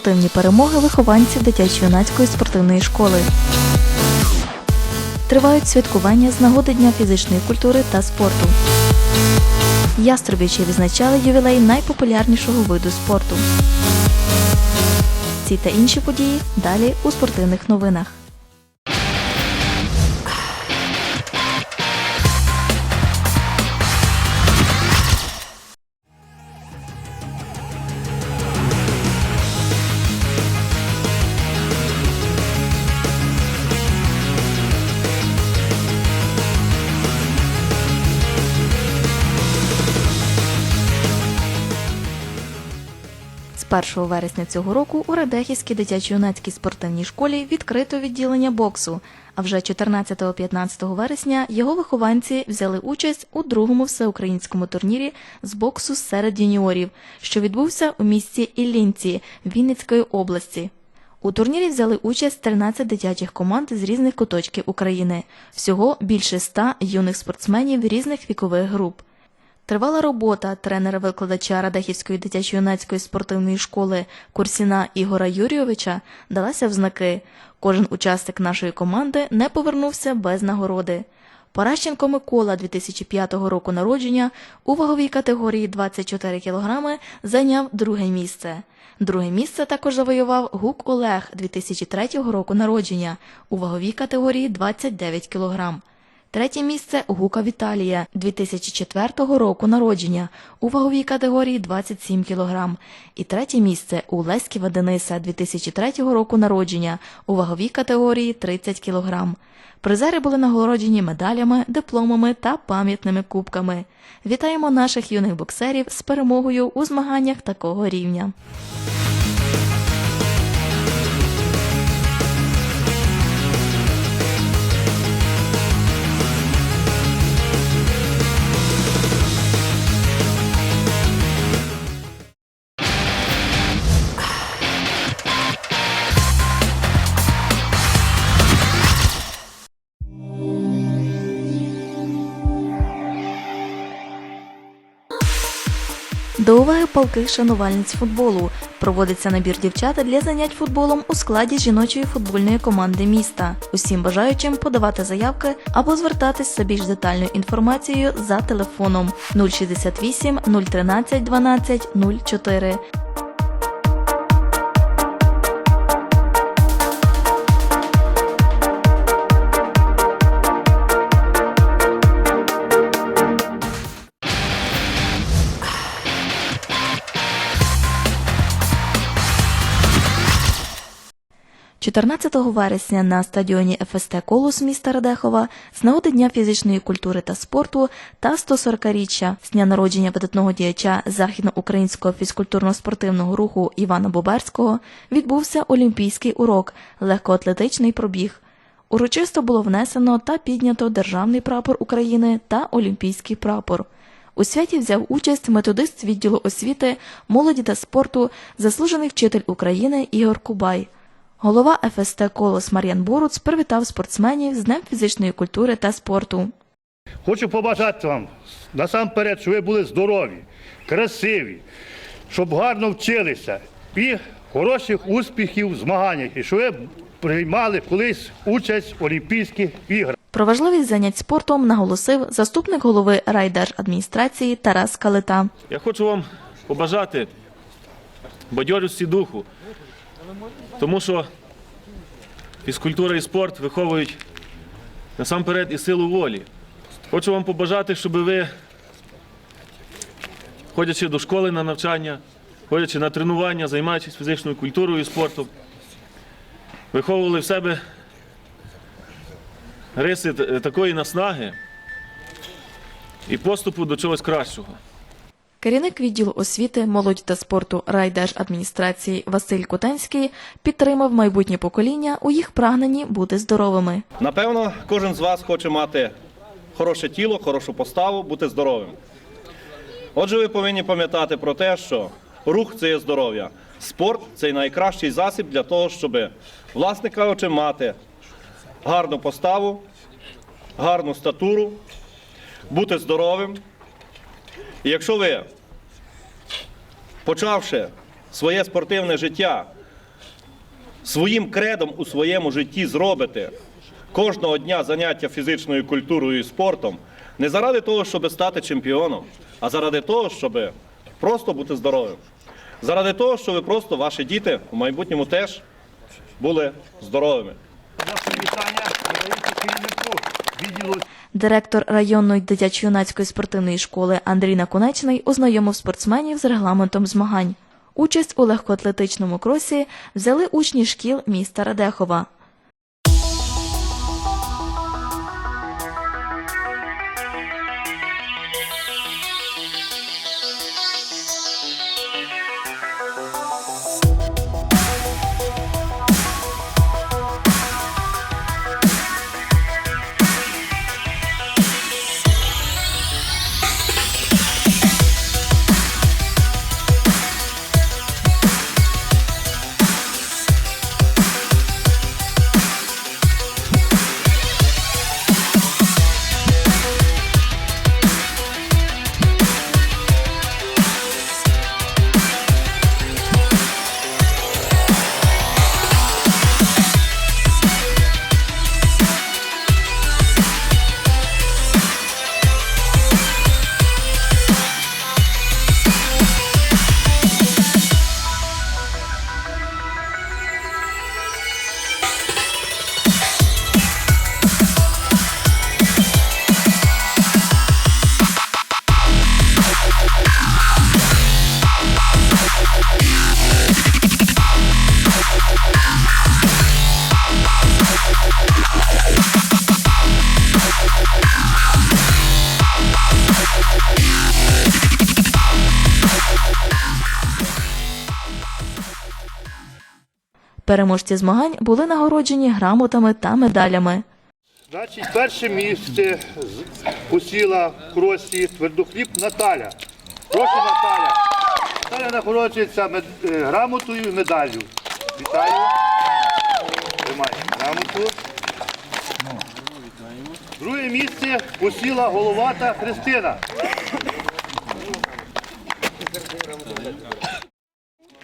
спортивні перемоги вихованців дитячо-юнацької спортивної школи. Тривають святкування з нагоди Дня фізичної культури та спорту. Яструбічі відзначали ювілей найпопулярнішого виду спорту. Ці та інші події далі у спортивних новинах. 1 вересня цього року у Радехівській дитячо-юнацькій спортивній школі відкрито відділення боксу. А вже 14-15 вересня його вихованці взяли участь у другому всеукраїнському турнірі з боксу серед юніорів, що відбувся у місті Іллінці Вінницької області. У турнірі взяли участь 13 дитячих команд з різних куточків України. Всього більше 100 юних спортсменів різних вікових груп. Тривала робота тренера-викладача Радехівської дитячо-юнацької спортивної школи Курсіна Ігора Юрійовича далася в знаки. Кожен учасник нашої команди не повернувся без нагороди. Паращенко Микола 2005 року народження у ваговій категорії 24 кг зайняв друге місце. Друге місце також завоював Гук Олег 2003 року народження у ваговій категорії 29 кг. Третє місце Гука Віталія 2004 року народження у ваговій категорії 27 кг. І третє місце у Леськіва Дениса 2003 року народження у ваговій категорії 30 кг. Призери були нагороджені медалями, дипломами та пам'ятними кубками. Вітаємо наших юних боксерів з перемогою у змаганнях такого рівня. До уваги палких шанувальниць футболу проводиться набір дівчат для занять футболом у складі жіночої футбольної команди міста. Усім бажаючим подавати заявки або звертатись за більш детальною інформацією за телефоном 068 013 12 04. – 14 вересня на стадіоні ФСТ Колос міста Радехова з нагоди Дня фізичної культури та спорту та 140-річчя з дня народження видатного діяча західноукраїнського фізкультурно-спортивного руху Івана Боберського відбувся олімпійський урок легкоатлетичний пробіг. Урочисто було внесено та піднято державний прапор України та олімпійський прапор. У святі взяв участь методист відділу освіти, молоді та спорту, заслужений вчитель України Ігор Кубай. Голова ФСТ Колос Мар'ян Боруц привітав спортсменів з Днем фізичної культури та спорту. Хочу побажати вам насамперед, щоб ви були здорові, красиві, щоб гарно вчилися і хороших успіхів в змаганнях, і щоб ви приймали колись участь в Олімпійських іграх. Про важливість занять спортом наголосив заступник голови райдержадміністрації Тарас Калита. Я хочу вам побажати бадьорості духу, тому що фізкультура і спорт виховують насамперед і силу волі. Хочу вам побажати, щоб ви, ходячи до школи на навчання, ходячи на тренування, займаючись фізичною культурою і спортом, виховували в себе риси такої наснаги і поступу до чогось кращого. Керівник відділу освіти, молоді та спорту райдержадміністрації Василь Кутенський підтримав майбутнє покоління у їх прагненні бути здоровими. Напевно, кожен з вас хоче мати хороше тіло, хорошу поставу, бути здоровим. Отже, ви повинні пам'ятати про те, що рух це є здоров'я. Спорт це найкращий засіб для того, щоб, власне кажучи, мати гарну поставу, гарну статуру, бути здоровим. Якщо ви, почавши своє спортивне життя своїм кредом у своєму житті зробите кожного дня заняття фізичною культурою і спортом, не заради того, щоб стати чемпіоном, а заради того, щоб просто бути здоровим. Заради того, щоб просто ваші діти в майбутньому теж були здоровими. Наше вітання відділу Директор районної дитячо-юнацької спортивної школи Андрій Наконечний ознайомив спортсменів з регламентом змагань. Участь у легкоатлетичному кросі взяли учні шкіл міста Радехова. Переможці змагань були нагороджені грамотами та медалями. Значить, перше місце посіла кросі твердохліб Наталя. Прошу Наталя. Наталя нагороджується мед- е, грамотою і медаллю. Вітаю. Тримай грамоту. Друге місце посіла головата Христина.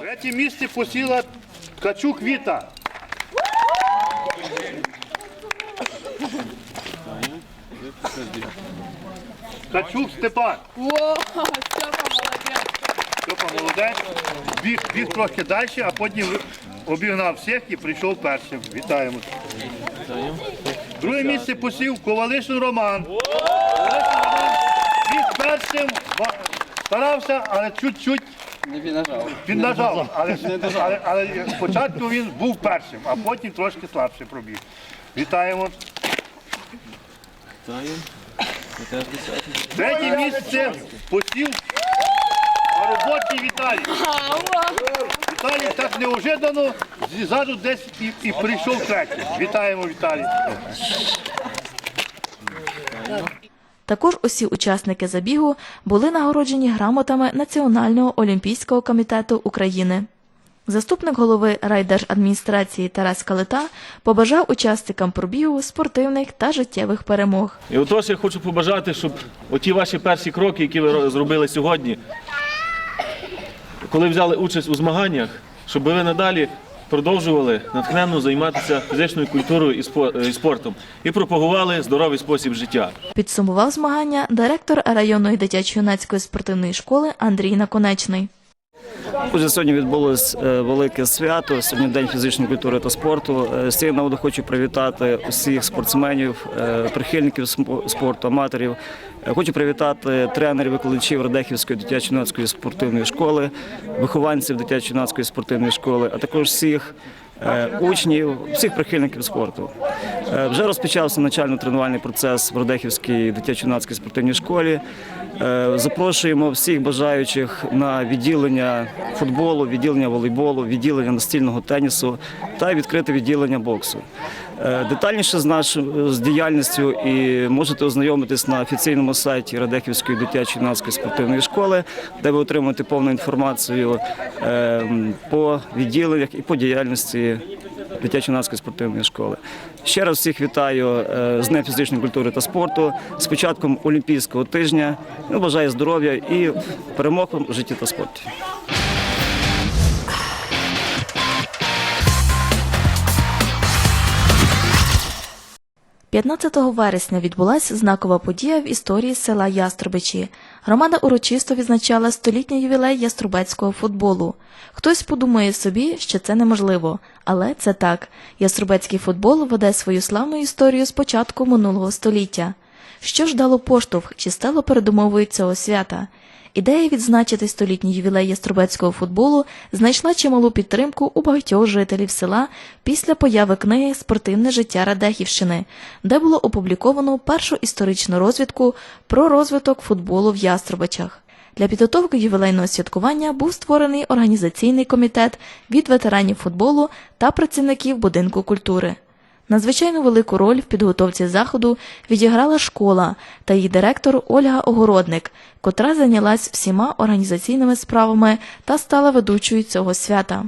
Третє місце посіла Ткачук Віта. Ткачук Степан. О, Степа молодець. Степа молодець. Біг, біг трохи далі, а потім обігнав всіх і прийшов першим. Вітаємо. Друге місце посів Ковалишин Роман. Біг першим, старався, але чуть-чуть він нажав. Але, але, але спочатку він був першим, а потім трошки слабше пробіг. Вітаємо. Третє місце посів на роботі Віталій. Віталій так неожиданно ззаду десь і, і прийшов третій. Вітаємо Віталій. Також усі учасники забігу були нагороджені грамотами Національного олімпійського комітету України. Заступник голови райдержадміністрації Тарас Калита побажав учасникам пробігу спортивних та життєвих перемог. І отож я хочу побажати, щоб оті ваші перші кроки, які ви зробили сьогодні, коли взяли участь у змаганнях, щоб ви надалі продовжували натхненно займатися фізичною культурою і спо- і спортом і пропагували здоровий спосіб життя. Підсумував змагання директор районної дитячо-юнацької спортивної школи Андрій Наконечний. Отже, сьогодні відбулось е, велике свято. Сьогодні день фізичної культури та спорту. Е, З цієї нагоди хочу привітати усіх спортсменів, е, прихильників спорту, аматорів. Хочу привітати тренерів, викладачів Радехівської дитячо-юнацької спортивної школи, вихованців дитячо-юнацької спортивної школи, а також всіх учнів, всіх прихильників спорту. Е, Вже розпочався навчально-тренувальний процес в Родехівській дитячо-юнацькій спортивній школі. Е, Запрошуємо всіх бажаючих на відділення футболу, відділення волейболу, відділення настільного тенісу та відкрите відділення боксу. Е, Детальніше з нашою з діяльністю і можете ознайомитись на офіційному сайті Радехівської дитячо-юнацької спортивної школи, де ви отримаєте повну інформацію е, по відділеннях і по діяльності дитячо-юнацької спортивної школи. Ще раз всіх вітаю е, з Днем фізичної культури та спорту, з початком Олімпійського тижня. Ну, Бажаю здоров'я і перемог у житті та спорті. 15 вересня відбулася знакова подія в історії села Яструбичі. Громада урочисто відзначала столітній ювілей яструбецького футболу. Хтось подумає собі, що це неможливо, але це так. Яструбецький футбол веде свою славну історію з початку минулого століття. Що ж дало поштовх чи стало передумовою цього свята? Ідея відзначити столітній ювілей яструбецького футболу знайшла чималу підтримку у багатьох жителів села після появи книги Спортивне життя Радехівщини, де було опубліковано першу історичну розвідку про розвиток футболу в Яструбичах. Для підготовки ювілейного святкування був створений організаційний комітет від ветеранів футболу та працівників будинку культури. Надзвичайно велику роль в підготовці заходу відіграла школа та її директор Ольга Огородник, котра зайнялась всіма організаційними справами та стала ведучою цього свята.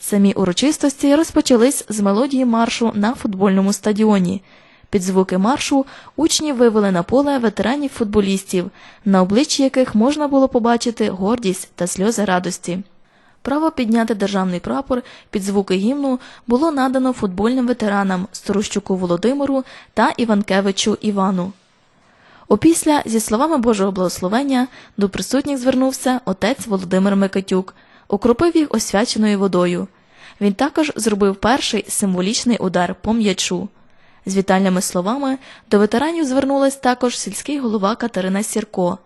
Самі урочистості розпочались з мелодії маршу на футбольному стадіоні. Під звуки маршу учні вивели на поле ветеранів футболістів, на обличчі яких можна було побачити гордість та сльози радості. Право підняти державний прапор під звуки гімну було надано футбольним ветеранам Сторощуку Володимиру та Іванкевичу Івану. Опісля, зі словами Божого благословення, до присутніх звернувся отець Володимир Микитюк, окропив їх освяченою водою. Він також зробив перший символічний удар по м'ячу. З вітальними словами до ветеранів звернулась також сільський голова Катерина Сірко.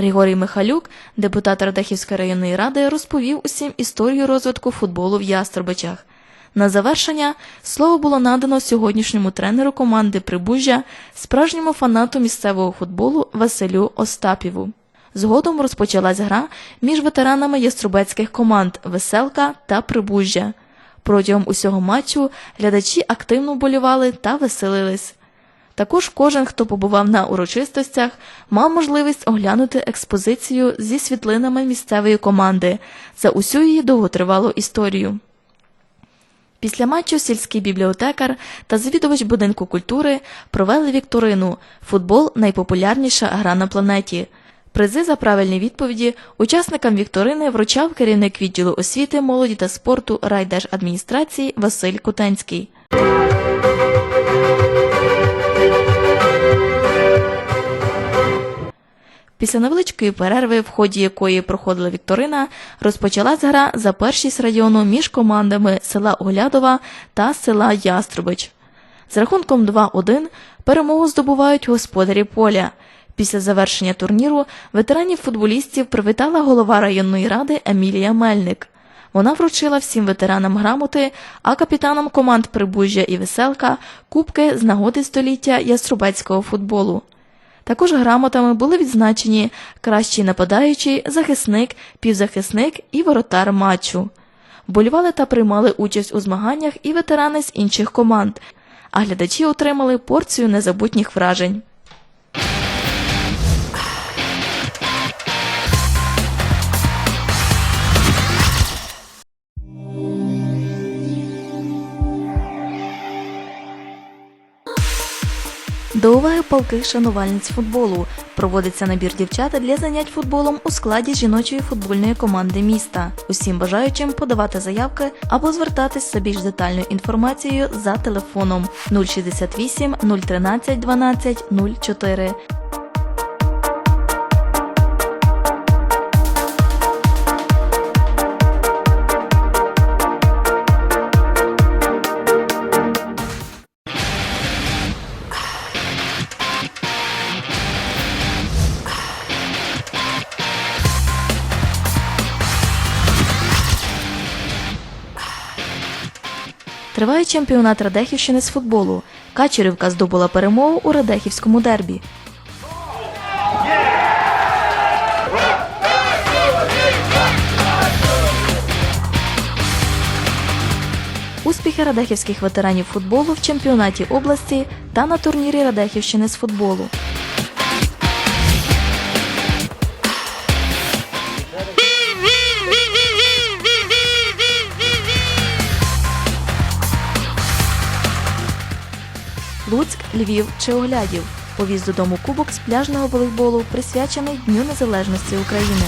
Григорій Михалюк, депутат Радехівської районної ради, розповів усім історію розвитку футболу в Яструбичах. На завершення слово було надано сьогоднішньому тренеру команди Прибужжя, справжньому фанату місцевого футболу Василю Остапіву. Згодом розпочалась гра між ветеранами яструбецьких команд Веселка та Прибужжя. Протягом усього матчу глядачі активно вболівали та веселились. Також кожен, хто побував на урочистостях, мав можливість оглянути експозицію зі світлинами місцевої команди за усю її довготривалу історію. Після матчу сільський бібліотекар та завідувач будинку культури провели вікторину Футбол найпопулярніша гра на планеті. Призи за правильні відповіді учасникам вікторини вручав керівник відділу освіти, молоді та спорту райдержадміністрації Василь Кутенський. Після невеличкої перерви, в ході якої проходила вікторина, розпочалась гра за першість району між командами села Оглядова та села Яструбич. З рахунком 2-1 перемогу здобувають господарі поля. Після завершення турніру ветеранів футболістів привітала голова районної ради Емілія Мельник. Вона вручила всім ветеранам грамоти, а капітанам команд Прибужжя і Веселка кубки з нагоди століття яструбецького футболу. Також грамотами були відзначені кращий нападаючий, захисник, півзахисник і воротар матчу. Болювали та приймали участь у змаганнях і ветерани з інших команд, а глядачі отримали порцію незабутніх вражень. До уваги палких шанувальниць футболу проводиться набір дівчат для занять футболом у складі жіночої футбольної команди міста. Усім бажаючим подавати заявки або звертатись за більш детальною інформацією за телефоном 068 013 12 04. Триває чемпіонат Радехівщини з футболу. Качерівка здобула перемогу у Радехівському дербі. Успіхи радехівських ветеранів футболу в чемпіонаті області та на турнірі Радехівщини з футболу. Львів чи Оглядів. Повіз додому кубок з пляжного волейболу, присвячений Дню Незалежності України.